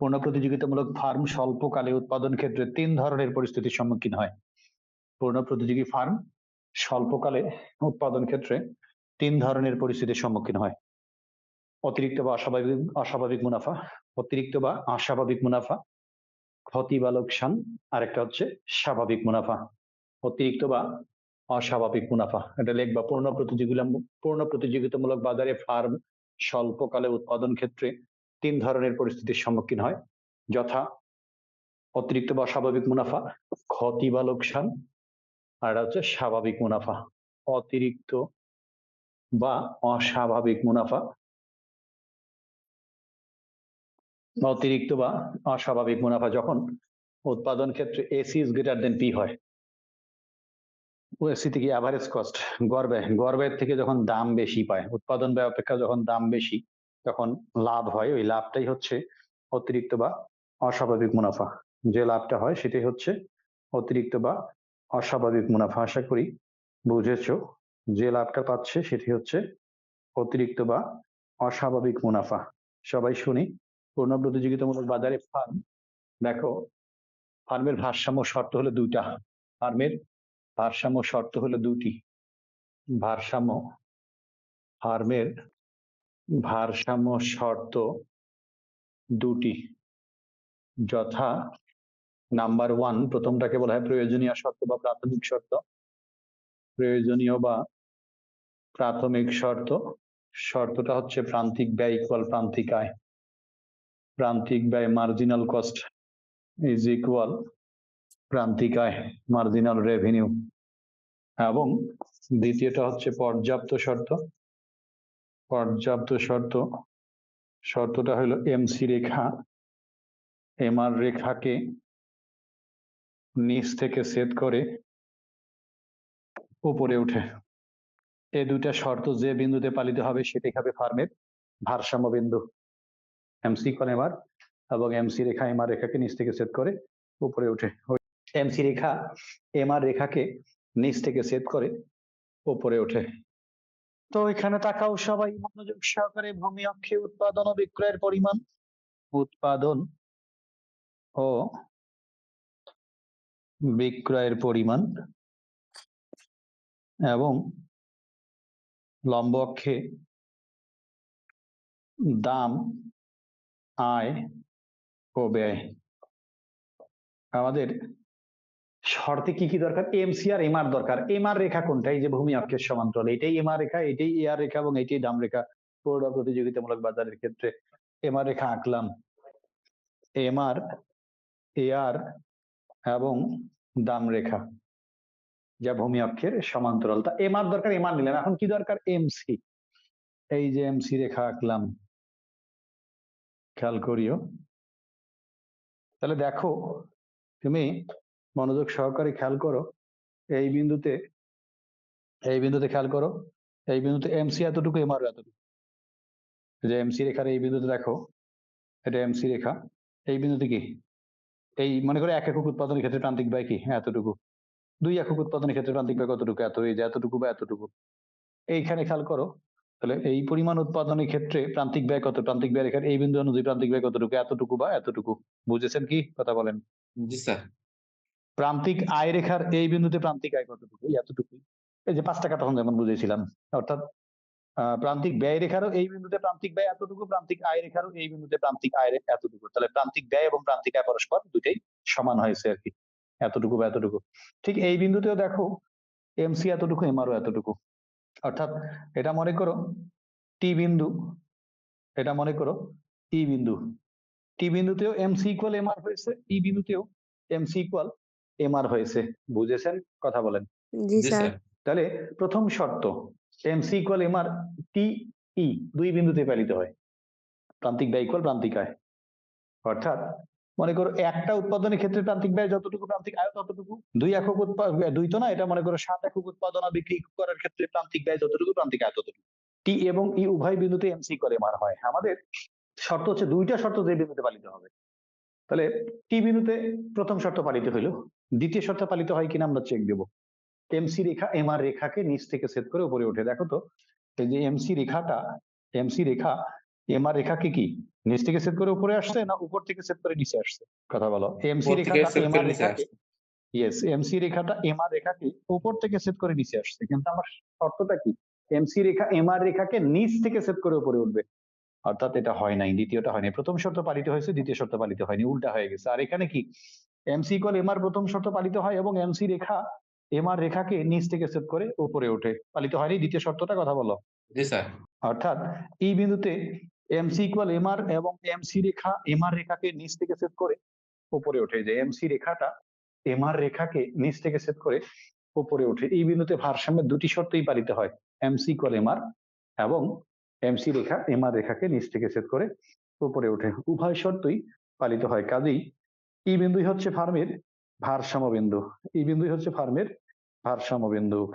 পূর্ণ প্রতিযোগিতামূলক ফার্ম স্বল্পকালে উৎপাদন ক্ষেত্রে তিন ধরনের পরিস্থিতির সম্মুখীন হয়। পূর্ণ প্রতিযোগী ফার্ম স্বল্পকালে উৎপাদন ক্ষেত্রে তিন ধরনের পরিস্থিতির সম্মুখীন হয়। অতিরিক্ত বা অস্বাভাবিক অস্বাভাবিক মুনাফা, অতিরিক্ত বা অস্বাভাবিক মুনাফা, ক্ষতি বা লোকসান, আরেকটা হচ্ছে স্বাভাবিক মুনাফা, অতিরিক্ত বা অস্বাভাবিক মুনাফা। এটা লিখবা পূর্ণ প্রতিযোগিতা পূর্ণ প্রতিযোগিতামূলক বাজারে ফার্ম স্বল্পকালে উৎপাদন ক্ষেত্রে তিন ধরনের পরিস্থিতির সম্মুখীন হয়। যথা অতিরিক্ত বা স্বাভাবিক মুনাফা, ক্ষতি বা লোকসান, আর হচ্ছে স্বাভাবিক মুনাফা। অতিরিক্ত বা অস্বাভাবিক মুনাফা। অতিরিক্ত বা অস্বাভাবিক মুনাফা যখন উৎপাদন ক্ষেত্রে AC is greater than P হয়। ওএসসি থেকে অ্যাভারেজ কস্ট গড় ব্যয় গড় ব্যয়ের থেকে যখন দাম বেশি পায়, উৎপাদন ব্যয় অপেক্ষা যখন দাম বেশি তখন লাভ হয়, ওই লাভটাই হচ্ছে অতিরিক্ত বা অস্বাভাবিক মুনাফা। যে লাভটা হয়, সেটাই হচ্ছে অতিরিক্ত বা অস্বাভাবিক মুনাফা। আশা করি বুঝেছ? যে লাভটা পাচ্ছে সেটি হচ্ছে অতিরিক্ত বা অস্বাভাবিক মুনাফা। সবাই শুনি, পূর্ণ প্রতিযোগিতামূলক বাজারে ফার্ম। দেখো, ফার্মের ভারসাম্য শর্ত হলো দুইটা। ফার্মের ভারসাম্য শর্ত হলো দুটি। ভারসাম্য ফার্মের ভারসাম্য শর্ত দুটি। যথা নাম্বার ওয়ান প্রথমটাকে বলা হয় প্রয়োজনীয় শর্ত বা প্রাথমিক শর্ত। প্রয়োজনীয় বা প্রাথমিক শর্ত। শর্তটা হচ্ছে প্রান্তিক ব্যয় ইকুয়াল প্রান্তিক আয়। প্রান্তিক ব্যয় মার্জিনাল কস্ট ইজ ইকুয়াল প্রান্তিক আয় মার্জিনাল রেভিনিউ এবং দ্বিতীয়টা হচ্ছে পর্যাপ্ত শর্ত। পর্যাপ্ত শর্ত, শর্তটা হলো এমসি রেখা এমআর রেখাকে নিচ থেকে সেট করে উপরে উঠে। এই দুইটা শর্ত যে বিন্দুতে পালিত হবে সেটাই হবে ফার্মের ভারসাম্য বিন্দু। এমসি কোন এমআর এবং এমসি রেখা এমআর রেখাকে নিচ থেকে সেট করে উপরে উঠে। এমসি রেখা এমআর রেখাকে নিচ থেকে সেট করে উপরে ওঠে তো এখানে তাকাও সবাই, মনোযোগ সহকারে ভূমি অক্ষে উৎপাদন ও বিক্রয়ের পরিমাণ। উৎপাদন ও বিক্রয়ের পরিমাণ এবং লম্ব অক্ষে দাম, আয় ও ব্যয়। আমাদের শর্তে কি কি দরকার? এমসি আর এমআর দরকার। এমআর রেখা কোনটা? এই যে ভূমি অক্ষের সমান্তরাল, এটাই এমআর রেখা, এটাই এআর রেখা এবং এটাই দাম রেখা। পৌর প্রতিযোগিতামূলক বাজারের ক্ষেত্রে এমআর রেখা আঁকলাম। এমআর এআর এবং দাম রেখা, যা ভূমি অক্ষের সমান্তরাল। তা এমআর দরকার এমআর নিলেন এখন কি দরকার? এমসি এই যে এমসি রেখা আঁকলাম। খেয়াল করিও। তাহলে দেখো, তুমি মনোযোগ সহকারে খেয়াল করো। এই বিন্দুতে এই বিন্দুতে খেয়াল করো। এই বিন্দুতে এমসি এতটুকু এমআর এতটুকু। যে এমসি রেখার এই বিন্দুতে দেখো এটা এমসি রেখা, এই বিন্দুতে কি? এই মনে করো এক একক উৎপাদনের ক্ষেত্রে প্রান্তিক ব্যয় কি? হ্যাঁ এতটুকু। দুই একক উৎপাদনের ক্ষেত্রে প্রান্তিক ব্যয় কতটুকু? এত, এই যে এতটুকু বা এতটুকু। এইখানে খেয়াল করো, তাহলে এই পরিমাণ উৎপাদনের ক্ষেত্রে প্রান্তিক ব্যয় কত? প্রান্তিক ব্যয় রেখার এই বিন্দু অনুযায়ী প্রান্তিক ব্যয় কতটুকু? এতটুকু বা এতটুকু। বুঝেছেন কি? কথা বলেন। জি, স্যার। প্রান্তিক আয় রেখার এই বিন্দুতে প্রান্তিক আয় কতটুকু? এতটুকু। এই যে পাঁচ টাকা তখন যেমন বুঝেছিলাম, অর্থাৎ প্রান্তিক ব্যয় রেখারও এই বিন্দুতে প্রান্তিক ব্যয় এতটুকু, প্রান্তিক আয় রেখারও এই বিন্দুতে প্রান্তিক আয় রেখা এতটুকু। তাহলে প্রান্তিক ব্যয় এবং প্রান্তিক আয় পরস্পর দুটাই সমান হয়েছে আর কি। এতটুকু বা এতটুকু। ঠিক এই বিন্দুতেও দেখো এমসি এতটুকু এমআরও এতটুকু। অর্থাৎ এটা মনে করো টি বিন্দু, এটা মনে করো ই বিন্দু। টি বিন্দুতেও এমসি ইকুয়াল এমআর হয়েছে ই বিন্দুতেও এমসি ইকুয়াল এমআর হয়েছে বুঝেছেন? কথা বলেন। জি স্যার। তাহলে প্রথম শর্ত এমসি ইকুয়াল এমআর টি ই দুই বিন্দুতে পালিত হয়। প্রান্তিক ব্যয় ইকুয়াল প্রান্তিক আয়। অর্থাৎ মনে করো একটা উৎপাদনের ক্ষেত্রে প্রান্তিক ব্যয় যতটুকু প্রান্তিক আয় ততটুকু দুই একক উৎপাদন দুই তো না এটা মনে করো সাত একক উৎপাদন বিক্রি করার ক্ষেত্রে প্রান্তিক ব্যয় যতটুকু প্রান্তিক আয় ততটুকু। টি এবং ই উভয় বিন্দুতে এমসি করে এমআর হয়। আমাদের শর্ত হচ্ছে দুইটা শর্ত যে বিন্দুতে পালিত হবে। তাহলে টি বিন্দুতে প্রথম শর্ত পালিত হইল। দ্বিতীয় শর্ত পালিত হয় কিনা আমরা চেক দেব। এমসি রেখা এম আর রেখাকে নিচ থেকে সেট করে উপরে উঠে দেখো তো এই যে এমসি রেখাটা এমসি রেখা এমআর রেখাকে কি নিচ থেকে সেট করে উপরে আসছে না উপর থেকে সেট করে নিচে আসছে? কথা বলো। এমসি রেখাটা নিচে রেখাকে ইয়েস এমসি রেখাটা এমআর রেখাকে উপর থেকে সেট করে নিচে আসছে। কিন্তু আমার শর্তটা কি? এমসি রেখা এম আর রেখাকে নিচ থেকে সেট করে উপরে উঠবে। অর্থাৎ এটা হয় নাই দ্বিতীয়টা হয়নি প্রথম শর্ত পালিত হয়েছে দ্বিতীয় শর্ত পালিত হয়নি উল্টা হয়ে গেছে। আর এখানে কি? এমসি ইকুয়াল এমআর প্রথম শর্ত পালিত হয় এবং এমসি রেখা এমআর রেখাকে নিচ থেকে সেট করে উপরে ওঠে। পালিত হয়নি দ্বিতীয় শর্তটা কথা বলো। জি স্যার। অর্থাৎ এই বিন্দুতে এমসি ইকুয়াল এমআর এবং এমসি রেখা এমআর রেখাকে নিচ থেকে সেট করে উপরে ওঠে। যে এমসি রেখাটা এমআর রেখাকে নিচ থেকে সেট করে উপরে ওঠে। এই বিন্দুতে ভারসাম্যের দুটি শর্তই পালিত হয় এমসি ইকুয়াল এমআর এবং এমসি রেখা এমআর রেখাকে নিচ থেকে সেট করে উপরে ওঠে। উভয় শর্তই পালিত হয়। কাজেই ই বিন্দুই হচ্ছে ফার্মের ভারসাম্য বিন্দু। ই বিন্দুই হচ্ছে ফার্মের ভারসাম্য বিন্দু।